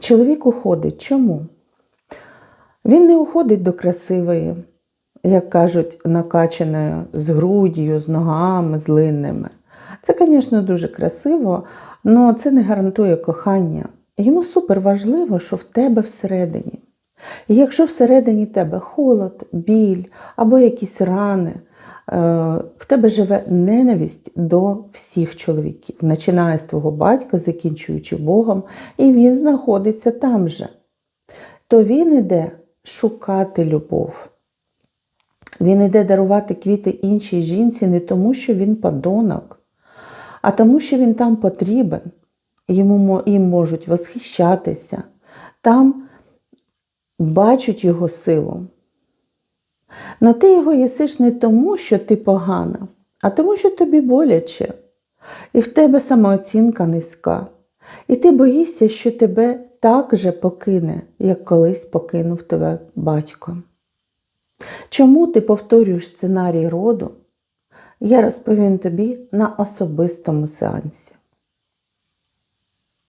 Чоловік уходить. Чому? Він не уходить до красивої, як кажуть, накачаної з груддю, з ногами, з линними. Це, звісно, дуже красиво, але це не гарантує кохання. Йому супер важливо, що в тебе всередині. І якщо всередині тебе холод, біль або якісь рани, е, тебе живе ненависть до всіх чоловіків, починає з твого батька, закінчуючи Богом, і він знаходиться там же, то він іде шукати любов. Він іде дарувати квіти іншій жінці не тому, що він подонок, а тому, що він там потрібен. Йому, їм можуть восхищатися. Там бачать його силу. Но ти його їсиш не тому, що ти погана, а тому, що тобі боляче. І в тебе самооцінка низька. І ти боїшся, що тебе так же покине, як колись покинув тебе батько. Чому ти повторюєш сценарій роду? Я розповім тобі на особистому сеансі.